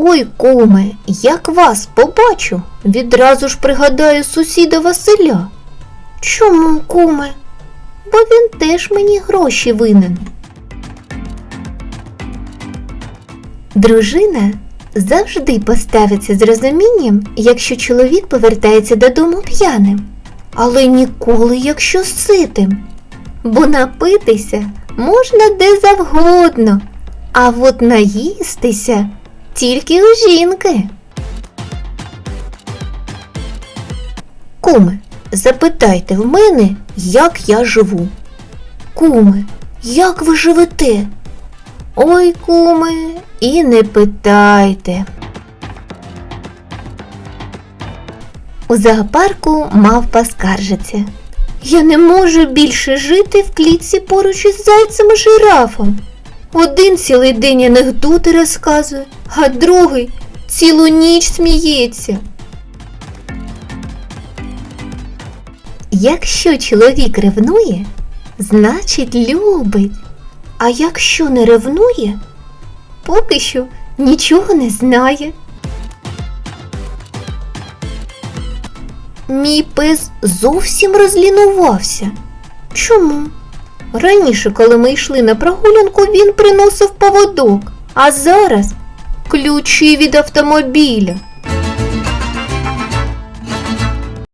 Ой, куме, як вас побачу, відразу ж пригадаю сусіда Василя. Чому, куме? Бо він теж мені гроші винен. Дружина завжди поставиться з розумінням, якщо чоловік повертається додому п'яним, але ніколи, якщо ситим. Бо напитися можна де завгодно, а от наїстися тільки у жінки. Куме, запитайте в мене, як я живу. Куме, як ви живете? Ой, куме, і не питайте. У зоопарку мавпа скаржиться. Я не можу більше жити в клітці поруч із зайцем і жирафом. Один цілий день анекдоти розказує, а другий цілу ніч сміється. Якщо чоловік ревнує, значить любить. А якщо не ревнує, поки що нічого не знає. Мій пес зовсім розлінувався. Чому? Раніше, коли ми йшли на прогулянку, він приносив поводок, а зараз ключі від автомобіля.